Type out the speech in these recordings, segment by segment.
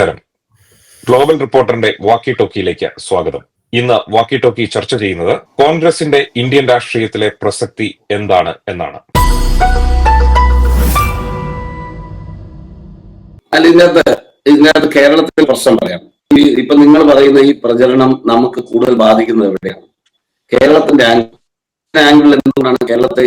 നമസ്കാരം. ഗ്ലോബൽ റിപ്പോർട്ടറിന്റെ വാക്കി ടോക്കിയിലേക്ക് സ്വാഗതം. ഇന്ന് വാക്കി ടോക്കി ചർച്ച ചെയ്യുന്നത് കോൺഗ്രസിന്റെ ഇന്ത്യൻ രാഷ്ട്രീയത്തിലെ പ്രസക്തി എന്താണ് എന്നാണ്. അല്ല ഇതിനകത്ത് ഇതിനകത്ത് കേരളത്തിൽ പ്രശ്നം പറയാം. ഇപ്പൊ നിങ്ങൾ പറയുന്ന ഈ പ്രചരണം നമുക്ക് കൂടുതൽ ബാധിക്കുന്നത് എവിടെയാണ്? കേരളത്തിന്റെ ആംഗിൾ ആംഗിൾ എന്തുകൊണ്ടാണ് കേരളത്തെ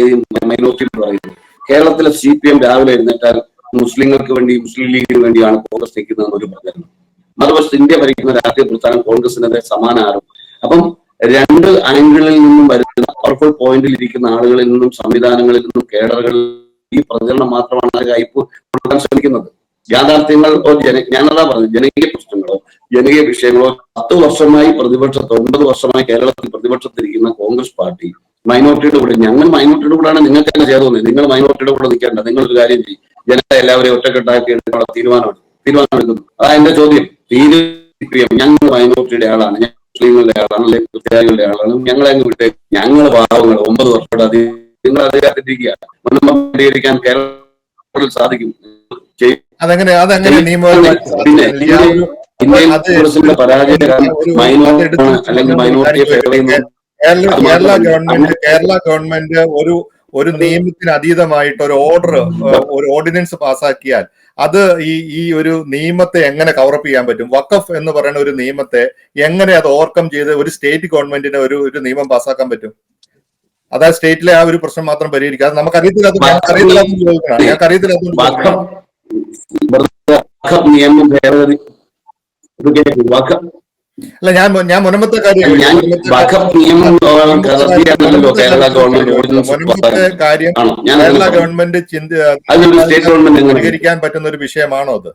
മൈനോറിറ്റി പറയുന്നത്? കേരളത്തിലെ സി പി എം രാവിലെ എഴുന്നേറ്റാൽ മുസ്ലിങ്ങൾക്ക് വേണ്ടി മുസ്ലിം ലീഗിന് വേണ്ടിയാണ് കോൺഗ്രസ് നിൽക്കുന്നത് ഒരു പ്രചരണം. മറുവശത്ത് ഇന്ത്യ ഭരിക്കുന്ന രാഷ്ട്രീയ പ്രസ്ഥാനം കോൺഗ്രസിനെതിരെ സമാന ആരോപണം. അപ്പം രണ്ട് ആംഗിളിൽ നിന്നും വരുന്ന പവർഫുൾ പോയിന്റിൽ ഇരിക്കുന്ന ആളുകളിൽ നിന്നും സംവിധാനങ്ങളിൽ നിന്നും കേഡറുകളിൽ ഈ പ്രചരണം മാത്രമാണ് കയ്പ് കൊടുക്കാൻ ശ്രമിക്കുന്നത്. യാഥാർത്ഥ്യങ്ങളോ ജന ഞാനതാ പറഞ്ഞു ജനകീയ പ്രശ്നങ്ങളോ ജനകീയ വിഷയങ്ങളോ പത്ത് വർഷമായി പ്രതിപക്ഷത്ത് ഒൻപത് വർഷമായി കേരളത്തിൽ പ്രതിപക്ഷത്തിരിക്കുന്ന കോൺഗ്രസ് പാർട്ടി മൈനോറിറ്റിയുടെ കൂടെ ഞങ്ങൾ മൈനോറിറ്റിയുടെ കൂടെയാണ് നിങ്ങൾക്ക് തന്നെ ചെയ്തു നിങ്ങൾ മൈനോറിറ്റിയുടെ കൂടെ നിൽക്കേണ്ട നിങ്ങൾ ഒരു കാര്യം ചെയ്യും. ജനത്തെ എല്ലാവരെയും ഒറ്റക്കെട്ടാക്കി എടുക്കാനുള്ള തീരുമാനമാണ് തീരുമാനമെടുക്കുന്നു. അതാ എന്റെ ചോദ്യം. തീരുമാനം ഞങ്ങൾ മൈനോറിറ്റിയുടെ ആളാണ്. ഞങ്ങൾ മുസ്ലിങ്ങളുടെ ആളാണ്. അല്ലെങ്കിൽ ക്രിസ്ത്യാനികളുടെ ആളാണ്. ഞങ്ങളെ അങ്ങ് വിട്ടേ ഞങ്ങൾ പാവങ്ങൾ ഒമ്പത് വർഷത്തെ അധികം നിങ്ങൾ അധികാരത്തിരിക്കുക മുൻപ് പരിഹരിക്കാൻ കേരളത്തിൽ സാധിക്കും. അതങ്ങനെ? അതെങ്ങനെ പിന്നെ ഇന്ത്യൻ കോൺഗ്രസിന്റെ പരാജയം മൈനോറിറ്റി അല്ലെങ്കിൽ മൈനോറിറ്റിയെ ഫേവർ ചെയ്യുന്നു കേരള ഗവൺമെന്റ് കേരള ഗവൺമെന്റ് ഒരു ഒരു നിയമത്തിന് അതീതമായിട്ട് ഒരു ഓർഡർ ഒരു ഓർഡിനൻസ് പാസാക്കിയാൽ അത് ഈ ഈ ഒരു നിയമത്തെ എങ്ങനെ കവറപ്പ് ചെയ്യാൻ പറ്റും? വഖഫ് എന്ന് പറയുന്ന ഒരു നിയമത്തെ എങ്ങനെ അത് ഓവർകം ചെയ്ത് ഒരു സ്റ്റേറ്റ് ഗവൺമെന്റിന് ഒരു ഒരു നിയമം പാസാക്കാൻ പറ്റും? അതായത് സ്റ്റേറ്റിലെ ആ ഒരു പ്രശ്നം മാത്രം പരിഹരിക്കുക. അത് നമുക്കറിയത്തില്ല അത് ഞങ്ങൾക്കറിയത്തില്ല അതുകൊണ്ട് നിയമം ഭേദഗതി അല്ല ഞാൻ ഞാൻ മുനമ്പത്തെ കാര്യം വഖഫ് നിയമം കേരള ഗവൺമെന്റ് ഓർഡിനൻസ് മുനമ്പത്തെ കാര്യം ആണോ. ഞാൻ കേരള ഗവൺമെന്റ് ചിന്തി പരിഹരിക്കാൻ പറ്റുന്ന ഒരു വിഷയമാണോ അത്?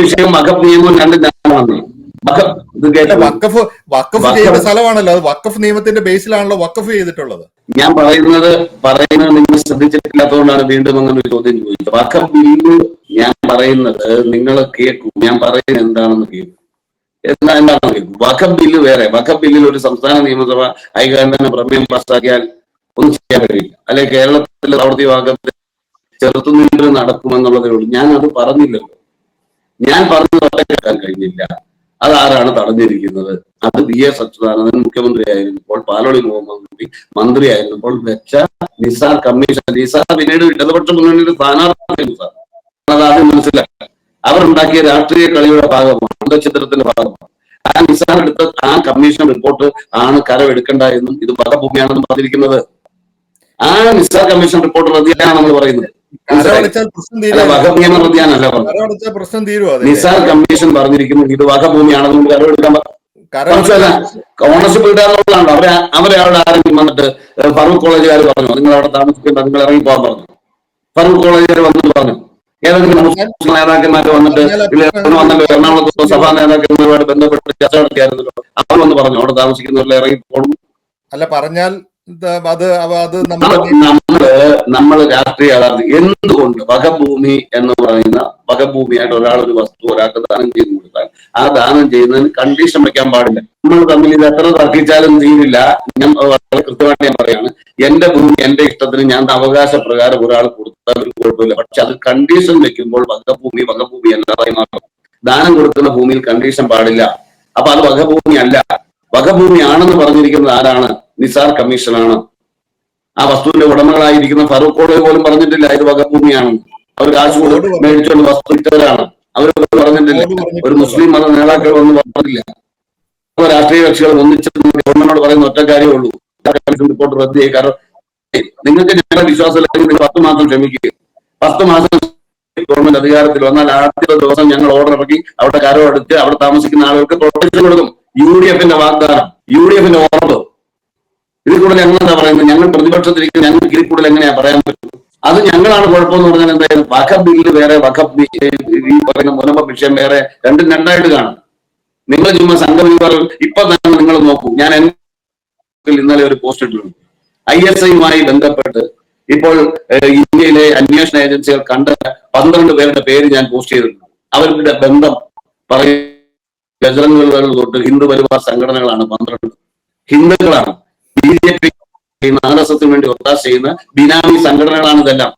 വിഷയം വഖഫ് നിയമം രണ്ടും വഖഫ് വഖഫ്- ചെയ്ത സ്ഥലമാണല്ലോ. അത് വക്കഫ് നിയമത്തിന്റെ ബേസിലാണല്ലോ വക്കഫ് ചെയ്തിട്ടുള്ളത്. ഞാൻ പറയുന്നത് പറയുന്നത് നിങ്ങൾ ശ്രദ്ധിച്ചിട്ടില്ലാത്തതുകൊണ്ടാണ് വീണ്ടും അങ്ങനെ ഒരു ചോദ്യം ചോദിച്ചത്. വഖഫ് ബില്ല് ഞാൻ പറയുന്നത് നിങ്ങൾ കേൾക്കും ഞാൻ പറയുന്നത് എന്താണെന്ന് കേൾക്കൂ എന്താ എന്താണെന്ന് കേൾക്കൂ വഖഫ് ബില്ല് വേറെ. വഖഫ് ബില്ലിൽ ഒരു സംസ്ഥാന നിയമസഭ ഐകകണ്ഠന പ്രമേയം പാസ്സാക്കിയാൽ ഒന്നും ചെയ്യാൻ കഴിയില്ല. അല്ലെ കേരളത്തിലെ പ്രവൃത്തി ഭാഗത്ത് ചെറുത്തുനിന്ന് നടക്കുമെന്നുള്ളതേ ഉള്ളൂ. ഞാൻ അത് പറഞ്ഞില്ലല്ലോ. ഞാൻ പറഞ്ഞത് ഒറ്റക്കെട്ടാൻ കഴിഞ്ഞില്ല. അതാരാണ് തടഞ്ഞിരിക്കുന്നത്? അത് വി എസ് അച്യുതാനന്ദൻ മുഖ്യമന്ത്രിയായിരുന്നപ്പോൾ പാലോളി മുഹമ്മദ് കുട്ടി മന്ത്രിയായിരുന്നപ്പോൾ വെച്ച നിസാർ കമ്മീഷൻ നിസാർ പിന്നീട് ഇടതുപക്ഷ മുന്നണിയുടെ സ്ഥാനാർത്ഥി സാർ അത് ആദ്യം മനസ്സിലാക്കുക അവർ ഉണ്ടാക്കിയ രാഷ്ട്രീയ കളിയുടെ ഭാഗമാണ് അന്തചിത്രത്തിന്റെ ഭാഗമാണ്. ആ നിസാർ എടുത്ത ആ കമ്മീഷൻ റിപ്പോർട്ട് ആണ് കരമെടുക്കണ്ട എന്നും ഇത് വധഭൂമിയാണെന്നും പറഞ്ഞിരിക്കുന്നത്. ആ നിസാർ കമ്മീഷൻ റിപ്പോർട്ട് റദ്ദിയാണ് നമ്മൾ പറയുന്നത് വകഭൂമിയാണ് റദ്ദിയാനല്ല പറഞ്ഞത്. നിസാർ കമ്മീഷൻ പറഞ്ഞിരിക്കുന്നു ഇത് വകഭൂമിയാണെന്നും കരമെടുക്കാൻ മനസ്സിലല്ല ഓണർഷിപ്പ് ഇടാന്നുള്ളതാണ് അവരെ അവരെ അവിടെ ആരെങ്കിലും വന്നിട്ട് ഫറൂഖ് കോളേജുകാർ പറഞ്ഞു നിങ്ങൾ അവിടെ താമസിക്കേണ്ട നിങ്ങൾ ഇറങ്ങി പോകാൻ പറഞ്ഞു. ഫറൂഖ് കോളേജുകാർ വന്നിട്ട് പറഞ്ഞു ഏതെങ്കിലും മുസ്ലിം നേതാക്കന്മാർ വന്നിട്ട് വന്നല്ലോ എറണാകുളത്ത് സഭാ നേതാക്കന്മാരുമായിട്ട് ബന്ധപ്പെട്ട് ചർച്ച നടത്തിയായിരുന്നല്ലോ. അവർ വന്ന് പറഞ്ഞു അവിടെ താമസിക്കുന്നവരിൽ ഇറങ്ങി പോകണം. അല്ല പറഞ്ഞാൽ അത് അത് നമ്മൾ നമ്മൾ രാഷ്ട്രീയ യാഥാർത്ഥ്യം എന്തുകൊണ്ട് വകഭൂമി എന്ന് പറയുന്ന വകഭൂമിയായിട്ട് ഒരാൾ ഒരു വസ്തു ഒരാൾക്ക് ദാനം ചെയ്ത് കൊടുത്താൽ ആ ദാനം ചെയ്യുന്നതിന് കണ്ടീഷൻ വെക്കാൻ പാടില്ല. നമ്മൾ തമ്മിൽ ഇത് എത്ര തർക്കിച്ചാലും തീരില്ല. ഞാൻ വളരെ കൃത്യമായിട്ട് ഞാൻ പറയാണ് എന്റെ ഭൂമി എന്റെ ഇഷ്ടത്തിന് ഞാൻ അവകാശ പ്രകാരം ഒരാൾ കൊടുത്താൽ ഒരു കുഴപ്പമില്ല. പക്ഷെ അത് കണ്ടീഷൻ വെക്കുമ്പോൾ വകഭൂമി വകഭൂമി അല്ലാതായി മാറും. ദാനം കൊടുക്കുന്ന ഭൂമിയിൽ കണ്ടീഷൻ പാടില്ല. അപ്പൊ അത് വകഭൂമി അല്ല. വകഭൂമി ആണെന്ന് പറഞ്ഞിരിക്കുന്നത് ആരാണ്? നിസാർ കമ്മീഷനാണ്. ആ വസ്തുവിന്റെ ഉടമകളായിരിക്കുന്ന ഫറൂഖ് കോളേജ് പോലും പറഞ്ഞിട്ടില്ല ഇത് വകഭൂമിയാണ്. അവർ കാശ് കൊടുത്ത് മേടിച്ചുകൊണ്ട് വസ്തു ഇട്ടവരാണ് അവർ പറഞ്ഞിട്ടില്ല. ഒരു മുസ്ലിം മത നേതാക്കൾ ഒന്നും പറഞ്ഞില്ല രാഷ്ട്രീയ കക്ഷികൾ ഒന്നിച്ച് ഗവൺമെന്റിനോട് പറയുന്ന ഒറ്റ കാര്യമേ ഉള്ളൂ. റിപ്പോർട്ട് റദ്ദ് ചെയ്യുക കാരണം നിങ്ങൾക്ക് ഞങ്ങളുടെ വിശ്വാസമില്ലെങ്കിൽ പത്ത് മാസം ക്ഷമിക്കുക പത്ത് മാസം ഗവൺമെന്റ് അധികാരത്തിൽ വന്നാൽ ആദ്യത്തെ ദിവസം ഞങ്ങൾ ഓർഡർ ഇറക്കി അവിടെ കരം എടുത്ത് അവിടെ താമസിക്കുന്ന ആളുകൾക്ക് പ്രൊട്ടക്ഷൻ കൊടുക്കും. യു ഡി എഫിന്റെ വാഗ്ദാനം യു ഡി എഫിന്റെ ഉറപ്പ് ഇതിൽ കൂടുതൽ ഞങ്ങൾ എന്താ പറയുന്നത്? ഞങ്ങൾ പ്രതിപക്ഷത്തിലേക്ക് ഞങ്ങൾക്ക് ഇതിൽ കൂടുതൽ എങ്ങനെയാ പറയാൻ പറ്റും? അത് ഞങ്ങളാണ് കുഴപ്പമെന്ന് പറഞ്ഞാൽ എന്തായാലും വഖബ് ബില്ല് വേറെ വഖബ് ഈ പറയുന്ന മുനമ്പ വിഷയം വേറെ രണ്ടും രണ്ടായിട്ട് കാണും. നിങ്ങൾ ചുമ്മാ സംഘപരിവാർ ഇപ്പൊ തന്നെ നിങ്ങൾ നോക്കൂ. ഞാൻ ഇന്നലെ ഒരു പോസ്റ്റ് ഇട്ടിട്ടുണ്ട്. ഐ എസ് ഐയുമായി ബന്ധപ്പെട്ട് ഇപ്പോൾ ഇന്ത്യയിലെ അന്വേഷണ ഏജൻസികൾ കണ്ട പന്ത്രണ്ട് പേരുടെ പേര് ഞാൻ പോസ്റ്റ് ചെയ്തിട്ടുണ്ട്. അവരുടെ ബന്ധം പറയും ബജറംഗുകൾ തൊട്ട് ഹിന്ദു പരിവാർ സംഘടനകളാണ് പന്ത്രണ്ട്. ഹിന്ദുക്കളാണ്. ബി ജെ പി വേണ്ടി ഒത്താശ ചെയ്യുന്ന ബിനാമി സംഘടനകളാണ് ഇതെല്ലാം.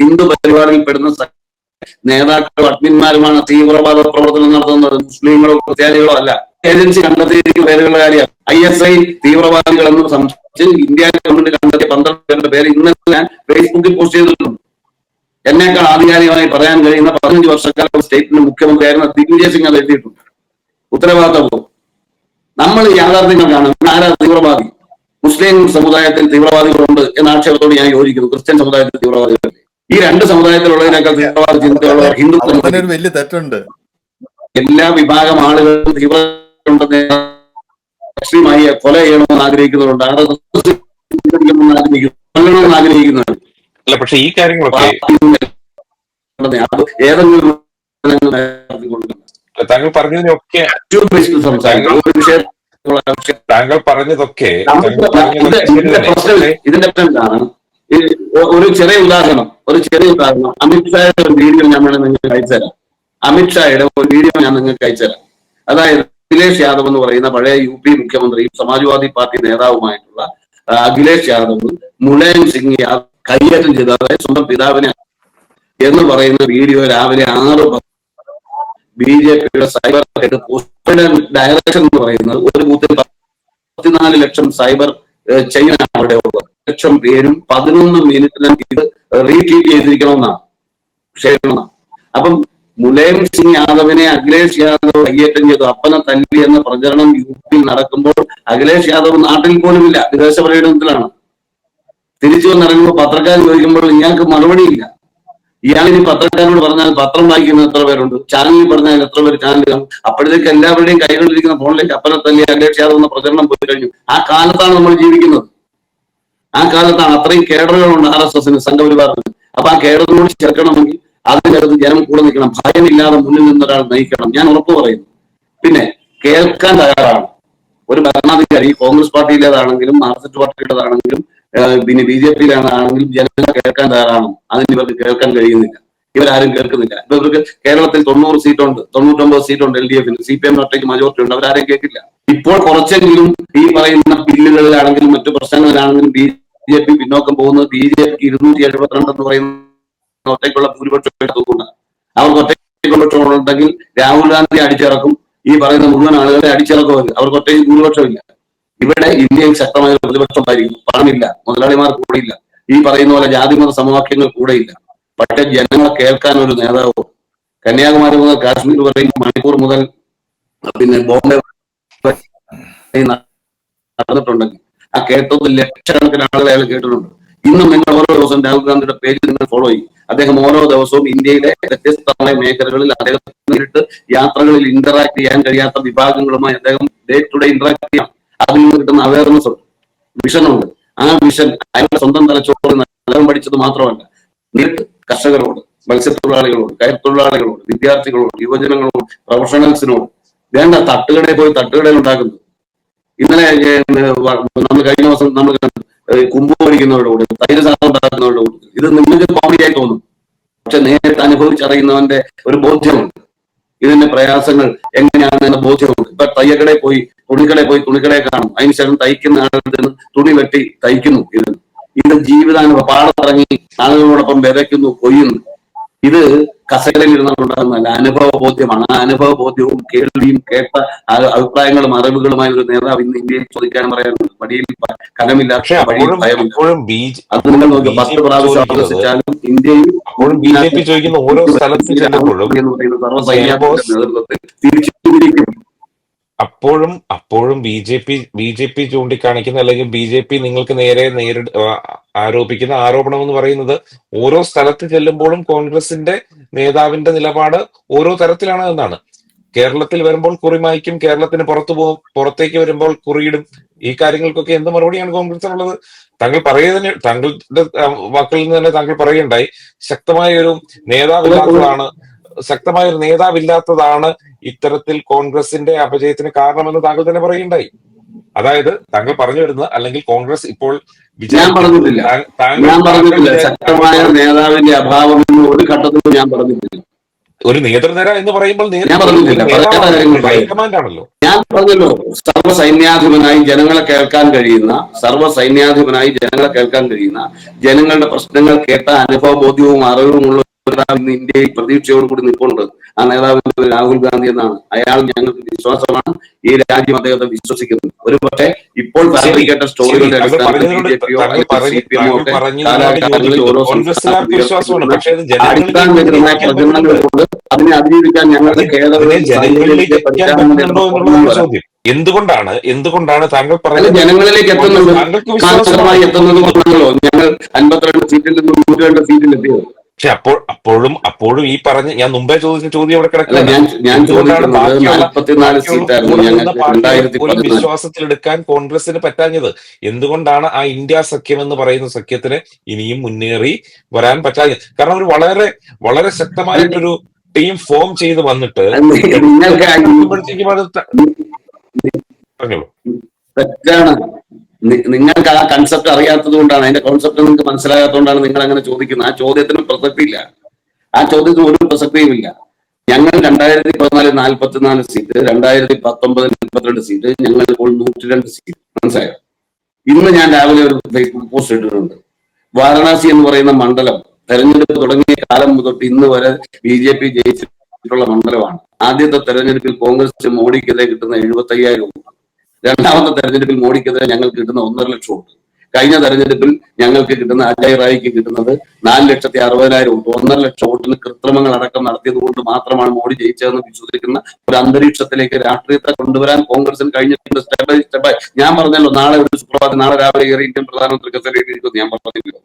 ഹിന്ദു പരിപാടിയിൽ പെടുന്ന സ- നേതാക്കളും അഡ്മിന്മാരുമാണ് തീവ്രവാദ പ്രവർത്തനം നടത്തുന്നത്. മുസ്ലിങ്ങളോ ക്രിസ്ത്യാനികളോ അല്ല. ഏജൻസി കണ്ടെത്തിയിരിക്കുന്ന പേരുകളുടെ കാര്യം ഐ എസ് ഐ തീവ്രവാദികൾ എന്ന് സംശയിച്ച് ഇന്ത്യ ഗവൺമെന്റ് കണ്ടെത്തിയ പന്ത്രണ്ട് പേരുടെ പേര് ഇന്ന് ഞാൻ ഫേസ്ബുക്കിൽ പോസ്റ്റ് ചെയ്തിട്ടുണ്ട്. എന്നേക്കാൾ ആധികാരികമായി പറയാൻ കഴിയുന്ന പതിനഞ്ച് വർഷക്കാലം സ്റ്റേറ്റിന്റെ മുഖ്യമന്ത്രിയായിരുന്ന ദിഗ്വിജയ് സിംഗ് അത് എഴുതിയിട്ടുണ്ട്. ഉത്തരവാദിത്തവും നമ്മൾ യാഥാർത്ഥ്യങ്ങൾ കാണും. ആരാ തീവ്രവാദി? മുസ്ലിം സമുദായത്തിൽ തീവ്രവാദികളുണ്ട് എന്ന ആക്ഷേപത്തോട് ഞാൻ യോജിക്കുന്നു. ക്രിസ്ത്യൻ സമുദായത്തിൽ തീവ്രവാദികൾ ഈ രണ്ട് സമുദായത്തിലുള്ളതിനേക്കാൾ തീവ്രവാദ ചിന്തയുള്ളവർ ഹിന്ദു വലിയ തെറ്റുണ്ട്. എല്ലാ വിഭാഗം ആളുകളും തീവ്രമായി കൊല ചെയ്യണമെന്ന് ആഗ്രഹിക്കുന്നവരുണ്ട്. കൊല്ലണമെന്ന് ആഗ്രഹിക്കുന്നവരുണ്ട് അല്ല പക്ഷെ ഈ കാര്യങ്ങളൊക്കെ അത് ഏതെങ്കിലും. താങ്കൾ പറഞ്ഞതിനൊക്കെ ഏറ്റവും താങ്കൾ പറഞ്ഞതൊക്കെ ഇതിന്റെ ഒരു ചെറിയ ഉദാഹരണം ഒരു ചെറിയ ഉദാഹരണം. അമിത്ഷായുടെ ഒരു വീഡിയോ ഞാൻ വേണം നിങ്ങൾക്ക് അയച്ചുതരാം അമിത്ഷായുടെ ഒരു വീഡിയോ ഞാൻ നിങ്ങൾക്ക് അയച്ചുതരാം അതായത് അഖിലേഷ് യാദവ് എന്ന് പറയുന്ന പഴയ യു പി മുഖ്യമന്ത്രിയും സമാജ്വാദി പാർട്ടി നേതാവുമായിട്ടുള്ള അഖിലേഷ് യാദവ് മുലായം സിംഗ് യാദവ് കൈയേറ്റം ചെയ്ത അതായത് സ്വന്തം പിതാവിനെ എന്ന് പറയുന്ന വീഡിയോ രാവിലെ ആറ് ബി ജെ പിയുടെ സൈബർ ഡയറക്ഷൻ എന്ന് പറയുന്നത് ഒരു ബൂത്തിൽ പത്തിനാല് ലക്ഷം സൈബർ ഏഹ്, അവിടെ ഉള്ളത്. ലക്ഷം പേരും പതിനൊന്ന് മിനിറ്റിനും ഇത് റീട്വീറ്റ് ചെയ്തിരിക്കണമെന്നാണ്. അപ്പം മുലയം സിംഗ് യാദവിനെ അഖിലേഷ് യാദവ് കയ്യേറ്റം ചെയ്തു. അപ്പനെ തല്ലി എന്ന പ്രചരണം യു പിയിൽ നടക്കുമ്പോൾ അഖിലേഷ് യാദവ് നാട്ടിൽ പോലുമില്ല. വിദേശ പര്യടനത്തിലാണ് തിരിച്ചു വന്നിറങ്ങുമ്പോൾ പത്രക്കാർ ചോദിക്കുമ്പോൾ ഇയാൾക്ക് മറുപടിയില്ല. ഇയാൾ പത്രം പത്രക്കാരോട് പറഞ്ഞാൽ പത്രം വായിക്കുന്ന എത്ര പേരുണ്ട്? ചാനലിൽ പറഞ്ഞാൽ എത്ര പേര് ചാനൽ കാണും? അപ്പോഴത്തേക്ക് എല്ലാവരുടെയും കൈകളിലിരിക്കുന്ന ഫോണിലേക്ക് അപ്പനെ തല്ലി അഖിലേഷ് യാദവ് എന്ന പ്രചരണം പോയി കഴിഞ്ഞു. ആ കാലത്താണ് നമ്മൾ ജീവിക്കുന്നത്. ആ കാലത്താണ് അത്രയും കേഡറുകളുണ്ട് ആർ എസ് എസിന് സംഘപരിവാറിന്. അപ്പൊ ആ കേഡറിനോട് ചേർക്കണമെങ്കിൽ അതിനകത്ത് ജനം കൂടെ നിൽക്കണം. ഭയമില്ലാതെ മുന്നിൽ നിന്ന് ഒരാൾ നയിക്കണം. ഞാൻ ഉറപ്പ് പറയുന്നു. പിന്നെ കേൾക്കാൻ തയ്യാറാണ്. ഒരു ഭരണാധികാരി കോൺഗ്രസ് പാർട്ടിയിലേതാണെങ്കിലും മാർക്സിസ്റ്റ് പാർട്ടിയുടേതാണെങ്കിലും പിന്നെ ബി ജെ പിയിലാണെങ്കിലും ജനങ്ങൾ കേൾക്കാൻ തയ്യാറാണോ. അതിന് ഇവർക്ക് കേൾക്കാൻ കഴിയുന്നില്ല. ഇവരാരും കേൾക്കുന്നില്ല. ഇപ്പൊ ഇവർക്ക് കേരളത്തിൽ തൊണ്ണൂറ് സീറ്റുണ്ട് തൊണ്ണൂറ്റൊമ്പത് സീറ്റുണ്ട് എൽ ഡി എഫിന്. സി പി എം ഒറ്റയ്ക്ക് മജോറിറ്റി ഉണ്ട് അവരാരും കേൾക്കില്ല. ഇപ്പോൾ കുറച്ചെങ്കിലും ഈ പറയുന്ന ബില്ലുകളിലാണെങ്കിലും മറ്റു പ്രശ്നങ്ങളിലാണെങ്കിലും ബി ജെ പി പിന്നോക്കം പോകുന്നത് ബി ജെ പിക്ക് ഇരുന്നൂറ്റി എഴുപത്തിരണ്ട് എന്ന് പറയുന്ന ഒറ്റയ്ക്കുള്ള ഭൂരിപക്ഷം എടുത്തുകൊണ്ട് അവർക്ക് ഒറ്റയ്ക്ക് ഉണ്ടെങ്കിൽ രാഹുൽ ഗാന്ധി അടിച്ചിറക്കും. ഈ പറയുന്ന മുഴുവൻ ആളുകളെ അടിച്ചിറക്കും അവർ അവർക്ക് ഒറ്റയ്ക്ക് ഭൂരിപക്ഷമില്ല. ഇവിടെ ഇന്ത്യയിൽ ശക്തമായ പ്രതിപക്ഷമായിരിക്കും പണമില്ല മുതലാളിമാർ കൂടെയില്ല. ഈ പറയുന്ന പോലെ ജാതി മത സമവാക്യങ്ങൾ കൂടെയില്ല. പക്ഷെ ജനങ്ങളെ കേൾക്കാൻ ഒരു നേതാവ് കന്യാകുമാരി മുതൽ കാശ്മീർ വരെ മണിപ്പൂർ മുതൽ പിന്നെ ബോംബെ നടന്നിട്ടുണ്ടെങ്കിൽ ആ കേട്ടത് ലക്ഷക്കണക്കിന് ആളുകൾ അയാൾ കേട്ടിട്ടുണ്ട്. ഇന്നും നിങ്ങൾ ഓരോ ദിവസവും രാഹുൽ ഗാന്ധിയുടെ പേജ് നിങ്ങൾ ഫോളോ ചെയ്യും. അദ്ദേഹം ഓരോ ദിവസവും ഇന്ത്യയിലെ വ്യത്യസ്തമായ മേഖലകളിൽ അദ്ദേഹം നേരിട്ട് യാത്രകളിൽ ഇന്ററാക്ട് ചെയ്യാൻ കഴിയാത്ത വിഭാഗങ്ങളുമായി അദ്ദേഹം ഡേ ടു ഡേ ഇന്ററാക്ട് ചെയ്യാം അതിൽ നിന്ന് കിട്ടുന്ന അവയർനെസ് ഉണ്ട്. വിഷനുണ്ട് ആ വിഷൻ അയാളുടെ സ്വന്തം തലച്ചോറ് നല്ലവൻ പഠിച്ചത് മാത്രമല്ല നേരിട്ട് കർഷകരോട് മത്സ്യത്തൊഴിലാളികളോട് കയർത്തൊഴിലാളികളോട് വിദ്യാർത്ഥികളോട് യുവജനങ്ങളോട് പ്രൊഫഷണൽസിനോട് വേണ്ട തട്ടുകടയിൽ പോയി തട്ടുകടയിൽ ഉണ്ടാക്കുന്നത് ഇന്നലെ നമ്മൾ കഴിഞ്ഞ ദിവസം നമ്മൾ കുമ്പ് പഠിക്കുന്നവരുടെ കൂടെ തൈര് സാധനം ഉണ്ടാക്കുന്നവരുടെ കൂടെ ഇത് നിങ്ങൾക്ക് കോമഡിയായി തോന്നും. പക്ഷെ നേരിട്ട് അനുഭവിച്ചറിയുന്നവന്റെ ഒരു ബോധ്യമുണ്ട്. ഇതിന്റെ പ്രയാസങ്ങൾ എങ്ങനെയാണ് എന്ന ബോധ്യമുണ്ട് ഇപ്പൊ തയ്യക്കടയിൽ പോയി തുണിക്കടയിൽ പോയി തുണികളെ കാണും. അതിനുശേഷം തയ്ക്കുന്ന നിന്ന് തുണി വെട്ടി തയ്ക്കുന്നു ഇത്. ഇത് ജീവിതാനുഭവം. പാടത്തിറങ്ങി ആളുകളോടൊപ്പം വിതയ്ക്കുന്നു കൊയ്യുന്നു. ഇത് കസേരയിൽ ഇരുന്നുണ്ടാകുന്നതല്ല അനുഭവ ബോധ്യമാണ് ആ അനുഭവ ബോധ്യവും കേൾവിയും കേട്ട അഭിപ്രായങ്ങളും അറിവുകളുമായ ഒരു നേതാവ് ഇന്ന് ഇന്ത്യയിൽ ചോദിക്കാൻ പറയാനുണ്ട് വഴിയിൽ കനമില്ലാത്ത വഴിയിൽ ഭയമില്ല അത് നിങ്ങൾ നോക്കി പത്ത് പ്രാവശ്യം ആവശ്യിച്ചാലും ഇന്ത്യയിൽ ബി ജെ പി ചോദിക്കുന്ന ഓരോ സ്ഥലത്ത് നേതൃത്വത്തിൽ തിരിച്ചുപിടിക്കും. അപ്പോഴും അപ്പോഴും B J P B J P ചൂണ്ടിക്കാണിക്കുന്ന അല്ലെങ്കിൽ ബി ജെ പി നിങ്ങൾക്ക് നേരെ നേരിട ആരോപിക്കുന്ന ആരോപണം എന്ന് പറയുന്നത് ഓരോ സ്ഥലത്ത് ചെല്ലുമ്പോഴും കോൺഗ്രസിന്റെ നേതാവിന്റെ നിലപാട് ഓരോ തരത്തിലാണ് എന്നാണ്. കേരളത്തിൽ വരുമ്പോൾ കുറി മായ്ക്കും കേരളത്തിന് പുറത്തു പോകും പുറത്തേക്ക് വരുമ്പോൾ കുറിയിടും. ഈ കാര്യങ്ങൾക്കൊക്കെ എന്ത് മറുപടിയാണ് കോൺഗ്രസിനുള്ളത്? താങ്കൾ പറയുന്നതിന് താങ്കളുടെ വാക്കിൽ നിന്ന് തന്നെ താങ്കൾ പറയുണ്ടായി ശക്തമായ ഒരു നേതാവില്ലാത്തതാണ് ശക്തമായ ഒരു നേതാവില്ലാത്തതാണ് ഇത്തരത്തിൽ കോൺഗ്രസിന്റെ അപജയത്തിന് കാരണമെന്ന് താങ്കൾ തന്നെ പറയുണ്ടായി അതായത് താങ്കൾ പറഞ്ഞു വരുന്നത് അല്ലെങ്കിൽ കോൺഗ്രസ് ഇപ്പോൾ ഞാൻ പറഞ്ഞിട്ടില്ല. ഞാൻ പറഞ്ഞിട്ടില്ല ശക്തമായ നേതാവിന്റെ അഭാവം ഒരു ഘട്ടത്തിലും ഞാൻ പറഞ്ഞിട്ടില്ല ഒരു നേതൃനിര എന്ന് പറയുമ്പോൾ ഞാൻ പറഞ്ഞിട്ടില്ല. ഞാൻ പറഞ്ഞല്ലോ സർവ സൈന്യാധിപനായി ജനങ്ങളെ കേൾക്കാൻ കഴിയുന്ന സർവ സൈന്യാധിപനായി ജനങ്ങളെ കേൾക്കാൻ കഴിയുന്ന ജനങ്ങളുടെ പ്രശ്നങ്ങൾ കേട്ട അനുഭവ ബോധ്യവും അറിവുമുള്ള നേതാവ് ഇന്ന് ഇന്ത്യയിൽ പ്രതീക്ഷയോട് കൂടി നിൽപ്പുണ്ട്. ആ നേതാവ് രാഹുൽ ഗാന്ധി എന്നാണ്. അയാൾ ഞങ്ങൾക്ക് വിശ്വാസമാണ്. ഈ രാജ്യം അദ്ദേഹത്തെ വിശ്വസിക്കുന്നു. ഒരു പക്ഷേ ഇപ്പോൾ ഫാബ്രിക്കേറ്റഡ് സ്റ്റോറികളുടെ അടിസ്ഥാനപരമായ പ്രചരണങ്ങൾ കൊണ്ട് അതിനെ അതിജീവിക്കാൻ ഞങ്ങളുടെ എന്നുള്ളതാണ് ചോദ്യം. എന്തുകൊണ്ടാണ്? എന്തുകൊണ്ടാണ് താങ്കൾ പറയുന്നത് പറഞ്ഞത്? ജനങ്ങളിലേക്ക് എത്തുന്നത് എത്തുന്നത് കൊണ്ടാണല്ലോ. ഞങ്ങൾ അൻപത്തിരണ്ട് സീറ്റിൽ നിന്ന് നൂറ്റി രണ്ട് സീറ്റിൽ എത്തിയത് പക്ഷെ അപ്പോൾ അപ്പോഴും അപ്പോഴും ഈ പറഞ്ഞ ഞാൻ മുമ്പേ ചോദിച്ച ചോദ്യം അവിടെ കിടക്കുന്നത് വിശ്വാസത്തിലെടുക്കാൻ കോൺഗ്രസിന് പറ്റാഞ്ഞത്. എന്തുകൊണ്ടാണ് ആ ഇന്ത്യ സഖ്യം എന്ന് പറയുന്ന സഖ്യത്തിന് ഇനിയും മുന്നേറി വരാൻ പറ്റാഞ്ഞത്? കാരണം ഒരു വളരെ വളരെ ശക്തമായിട്ടൊരു ടീം ഫോം ചെയ്ത് വന്നിട്ട് പറഞ്ഞോളൂ. തെറ്റാണ്. നിങ്ങൾക്ക് ആ കൺസെപ്റ്റ് അറിയാത്തത് കൊണ്ടാണ് അതിന്റെ കോൺസെപ്റ്റ് നിങ്ങൾക്ക് മനസ്സിലാകാത്തതുകൊണ്ടാണ് നിങ്ങൾ അങ്ങനെ ചോദിക്കുന്നത്. ആ ചോദ്യത്തിന് പ്രസക്തിയില്ല. ആ ചോദ്യത്തിന് ഒരു പ്രസക്തിയുമില്ല ഞങ്ങൾ രണ്ടായിരത്തി പതിനാല് നാൽപ്പത്തിനാല് സീറ്റ് രണ്ടായിരത്തി പത്തൊമ്പതിൽ മുപ്പത്തിരണ്ട് സീറ്റ് ഞങ്ങൾ ഇപ്പോൾ നൂറ്റി രണ്ട് സീറ്റ് മനസ്സിലായോ? ഇന്ന് ഞാൻ രാവിലെ ഒരു ഫേസ്ബുക്ക് പോസ്റ്റ് ഇട്ടിട്ടുണ്ട്. വാരണാസി എന്ന് പറയുന്ന മണ്ഡലം തെരഞ്ഞെടുപ്പ് തുടങ്ങിയ കാലം മുതൽ ഇന്ന് വരെ ബി ജെ പി ജയിച്ചിട്ടുള്ള മണ്ഡലമാണ്. ആദ്യത്തെ തെരഞ്ഞെടുപ്പിൽ കോൺഗ്രസ് മോഡിക്കെതിരെ കിട്ടുന്ന എഴുപത്തി അയ്യായിരം വോട്ട് രണ്ടാമത്തെ തെരഞ്ഞെടുപ്പിൽ മോഡിക്കെതിരെ ഞങ്ങൾക്ക് കിട്ടുന്ന ഒന്നര ലക്ഷം വോട്ട്. കഴിഞ്ഞ തെരഞ്ഞെടുപ്പിൽ ഞങ്ങൾക്ക് കിട്ടുന്ന അജയ് റായിക്ക് കിട്ടുന്നത് നാല് ലക്ഷത്തി അറുപതിനായിരം വോട്ട്. ഒന്നര ലക്ഷം വോട്ടിന് കൃത്രിമങ്ങൾ അടക്കം നടത്തിയത് കൊണ്ട് മാത്രമാണ് മോഡി ജയിച്ചതെന്ന് വിശ്വസിക്കുന്ന ഒരു അന്തരീക്ഷത്തിലേക്ക് രാഷ്ട്രീയത്തെ കൊണ്ടുവരാൻ കോൺഗ്രസിന് കഴിഞ്ഞിട്ടുണ്ട്. സ്റ്റെപ്പ് ബൈ സ്റ്റെപ്പ് ഞാൻ പറഞ്ഞല്ലോ നാളെ ഒരു സുപ്രഭാതം നാളെ രാവിലെ കയറി ഇന്ത്യൻ പ്രധാനമന്ത്രി കസേരയിലിരിക്കും ഞാൻ പറഞ്ഞില്ല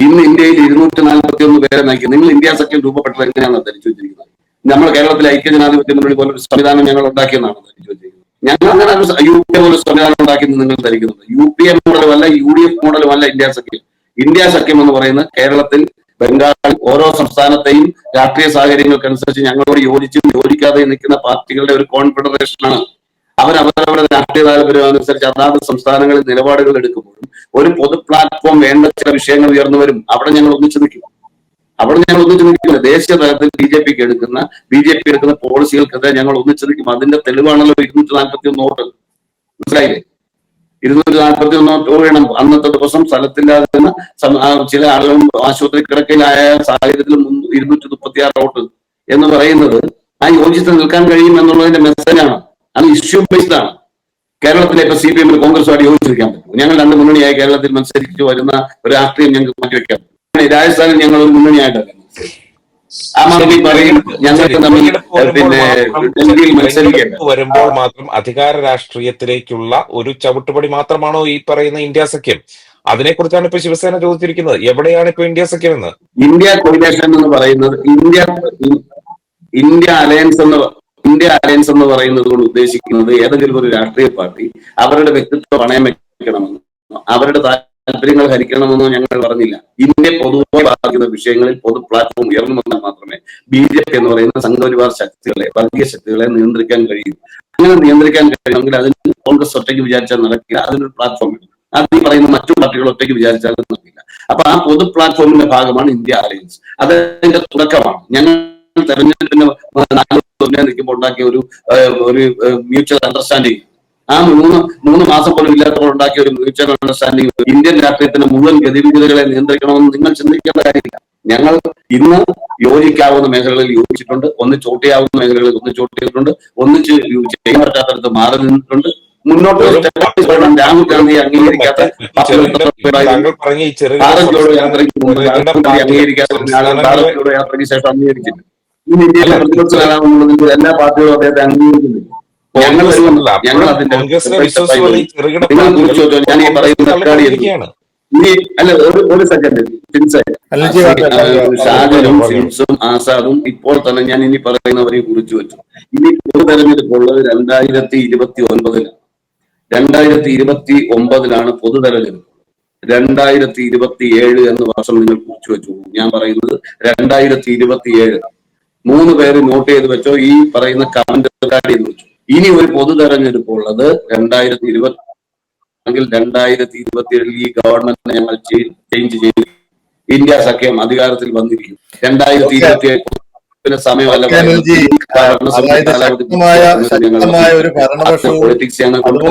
ഇന്ന് ഇന്ത്യയിൽ ഇരുന്നൂറ്റി നാൽപ്പത്തി ഒന്ന് പേരെ നയിക്കും നിങ്ങൾ ഇന്ത്യ സഖ്യം രൂപപ്പെട്ടത് എങ്ങനെയാണ് ധരിച്ചു വെച്ചിരിക്കുന്നത് നമ്മൾ കേരളത്തിലെ ഐക്യജനാധിപത്യ മുന്നണി പോലെ ഒരു സംവിധാനം ഞങ്ങൾ ഉണ്ടാക്കിയെന്നാണ് ധരിച്ചു വെച്ചിരിക്കുന്നത് ഞങ്ങൾ ഒരു യു പി എ പോലെ സംവിധാനം ഉണ്ടാക്കിയെന്ന് നിങ്ങൾ ധരിക്കുന്നത് യു പി എ മോഡലുമല്ല യു ഡി എഫ് മോഡലുമല്ല ഇന്ത്യ സഖ്യം. ഇന്ത്യ സഖ്യം എന്ന് പറയുന്നത് കേരളത്തിൽ ബംഗാളിൽ ഓരോ സംസ്ഥാനത്തെയും രാഷ്ട്രീയ സാഹചര്യങ്ങൾക്കനുസരിച്ച് ഞങ്ങളോട് യോജിച്ചും യോജിക്കാതെയും നിൽക്കുന്ന പാർട്ടികളുടെ ഒരു കോൺഫെഡറേഷനാണ്. അവർ അവരവരുടെ രാഷ്ട്രീയ താല്പര്യം അനുസരിച്ച് അതാത് സംസ്ഥാനങ്ങളിൽ നിലപാടുകൾ എടുക്കുമ്പോഴും ഒരു പൊതു പ്ലാറ്റ്ഫോം വേണ്ട ചില വിഷയങ്ങൾ ഉയർന്നു വരും. അവിടെ ഞങ്ങൾ ഒന്നിച്ചു നിൽക്കും. അവിടെ ഞങ്ങൾ ഒന്നിച്ചു നിൽക്കില്ല. ദേശീയ തലത്തിൽ ബി ജെ പിക്ക് എടുക്കുന്ന ബി ജെ പി എടുക്കുന്ന പോളിസികൾക്കെതിരെ ഞങ്ങൾ ഒന്നിച്ചു അതിന്റെ തെളിവാണല്ലോ ഇരുന്നൂറ്റി നാൽപ്പത്തി ഒന്ന് വോട്ട്. മനസ്സിലായില്ലേ? ഇരുന്നൂറ്റി നാൽപ്പത്തി ഒന്ന് വേണം. അന്നത്തെ ദിവസം സ്ഥലത്തില്ലാതിരുന്ന ആ ചില ആളുകൾ ആശുപത്രി കിടക്കയിലായ സാഹചര്യത്തിൽ ഇരുന്നൂറ്റി മുപ്പത്തി ആറ് വോട്ട്. എന്ന് പറയുന്നത് ആ യോജിച്ച് നിൽക്കാൻ കഴിയും എന്നുള്ളതിന്റെ മെസ്സേജാണ് അത് ഇഷ്യൂ ബേസ്ഡ് ആണ്. കേരളത്തിലെ ഇപ്പൊ സി പി എമ്മിൽ കോൺഗ്രസുമായിട്ട് യോജിച്ചിരിക്കാൻ പറ്റും. ഞങ്ങൾ രണ്ട് മുന്നണിയായി കേരളത്തിൽ മത്സരിച്ചു വരുന്ന ഒരു രാഷ്ട്രീയം ഞങ്ങൾക്ക് മാറ്റിവെക്കാം രാജസ്ഥാനിൽ ഞങ്ങൾ ഒരു മുന്നണിയായിട്ടല്ല. ആ ഞങ്ങൾ പിന്നെ ഡൽഹിയിൽ മത്സരിക്കേണ്ട വരുമ്പോൾ മാത്രം അധികാര രാഷ്ട്രീയത്തിലേക്കുള്ള ഒരു ചവിട്ടുപടി മാത്രമാണോ ഈ പറയുന്ന ഇന്ത്യ സഖ്യം? അതിനെ കുറിച്ചാണ് ഇപ്പൊ ശിവസേന ചോദിച്ചിരിക്കുന്നത്. എവിടെയാണ് ഇപ്പൊ ഇന്ത്യ സഖ്യം എന്ന് ഇന്ത്യ കൊയിലേഷൻ എന്ന് പറയുന്നത് ഇന്ത്യ ഇന്ത്യ അലയൻസ് എന്ന് ഇന്ത്യ അലയൻസ് എന്ന് പറയുന്നത് കൊണ്ട് ഉദ്ദേശിക്കുന്നത് ഏതെങ്കിലും ഒരു രാഷ്ട്രീയ പാർട്ടി അവരുടെ വ്യക്തിത്വം പണയം വെക്കണമെന്നോ അവരുടെ താല്പര്യങ്ങൾ ഹരിക്കണമെന്നോ ഞങ്ങൾ പറഞ്ഞില്ല. ഇന്ത്യ പൊതുവായി ബാധിക്കുന്ന വിഷയങ്ങളിൽ പൊതു പ്ലാറ്റ്ഫോം ഉയർന്നു വന്നാൽ മാത്രമേ ബി ജെ പി എന്ന് പറയുന്ന സംഘപരിവാർ ശക്തികളെ വർഗീയ ശക്തികളെ നിയന്ത്രിക്കാൻ കഴിയൂ. അങ്ങനെ നിയന്ത്രിക്കാൻ കഴിയുമെങ്കിൽ അതിന് കോൺഗ്രസ് ഒറ്റയ്ക്ക് വിചാരിച്ചാൽ നടക്കില്ല. അതിനൊരു പ്ലാറ്റ്ഫോം വേണം അത് ഈ പറയുന്ന മറ്റു പാർട്ടികൾ ഒറ്റയ്ക്ക് വിചാരിച്ചാൽ നടക്കില്ല. അപ്പൊ ആ പൊതു പ്ലാറ്റ്ഫോമിന്റെ ഭാഗമാണ് ഇന്ത്യ അലയൻസ് അതിന്റെ തുടക്കമാണ്. ഞങ്ങൾ തെരഞ്ഞെടുപ്പിന് നിൽക്കുമ്പോൾ ഉണ്ടാക്കിയ ഒരു ഒരു മ്യൂച്വൽ അണ്ടർസ്റ്റാൻഡിങ് ആ മൂന്ന് മൂന്ന് മാസം പോലും ഇല്ലാത്തപ്പോൾ ഉണ്ടാക്കിയ ഒരു മികച്ച അണ്ടർസ്റ്റാൻഡിങ് ഇന്ത്യൻ രാഷ്ട്രീയത്തിന്റെ മുഴുവൻ ഗതിവിധികളെ നിയന്ത്രിക്കണമെന്ന് നിങ്ങൾ ചിന്തിക്കേണ്ട കാര്യമില്ല. ഞങ്ങൾ ഇന്ന് യോജിക്കാവുന്ന മേഖലകളിൽ യോജിച്ചിട്ടുണ്ട്. ഒന്ന് ചോട്ടിയാവുന്ന മേഖലകളിൽ ഒന്ന് ചോട്ടിയിട്ടുണ്ട്. ഒന്നിച്ച് ചെയ്യാൻ പറ്റാത്തടത്ത് മാറി നിന്നിട്ടുണ്ട്. മുന്നോട്ട്. രാഹുൽ ഗാന്ധി അംഗീകരിക്കാത്ത താങ്കൾ പറഞ്ഞ ഈ ചെറിയ ഭാരത് ജോഡോ യാത്രയ്ക്ക് മുമ്പ് രാഹുൽ ഗാന്ധി അംഗീകരിക്കാത്ത ഭാരത് ജോഡോ യാത്രയ്ക്ക് ശേഷം അംഗീകരിച്ചില്ല. ഇന്ന് ഇന്ത്യയിലെ പ്രതിപക്ഷ നേതാവ് എല്ലാ പാർട്ടികളും അദ്ദേഹത്തെ അംഗീകരിക്കുന്നില്ല. ഞങ്ങൾ വരുമെന്നില്ല ഞങ്ങൾ അതിന്റെ ഞാൻ ഈ പറയുന്ന ഇനി അല്ല ഒരു ഒരു സെക്കൻഡ്. ഷാജനും. ഫിൻസും ആസാദും ഇപ്പോൾ തന്നെ ഞാൻ ഇനി പറയുന്നവരെ കുറിച്ച് വെച്ചു. ഇനി പൊതു തെരഞ്ഞെടുപ്പുള്ളത് രണ്ടായിരത്തി ഇരുപത്തി ഒൻപതിലാണ് രണ്ടായിരത്തി ഇരുപത്തി ഒമ്പതിലാണ് പൊതു തെരഞ്ഞെടുപ്പ്. രണ്ടായിരത്തി ഇരുപത്തി ഏഴ് എന്ന വർഷം നിങ്ങൾ കുറിച്ച് വെച്ചു. ഞാൻ പറയുന്നത് രണ്ടായിരത്തി ഇരുപത്തി ഏഴ് മൂന്ന് പേര് നോട്ട് ചെയ്ത് വെച്ചോ ഈ പറയുന്ന കമന്റ് കാർഡ് ചെയ്ത് വെച്ചു. ഇനി ഒരു പൊതു തെരഞ്ഞെടുപ്പ് ഉള്ളത് രണ്ടായിരത്തി ഇരുപത്തി അല്ലെങ്കിൽ രണ്ടായിരത്തി ഇരുപത്തി ഏഴിൽ ഈ ഗവൺമെന്റിനെ ഞങ്ങൾ ചേഞ്ച് ചെയ്തു. ഇന്ത്യ സഖ്യം അധികാരത്തിൽ വന്നിരിക്കും രണ്ടായിരത്തി ഇരുപത്തി ഏഴ് സമയമല്ല പൊളിറ്റിക്സ് ഞങ്ങൾക്കുണ്ട്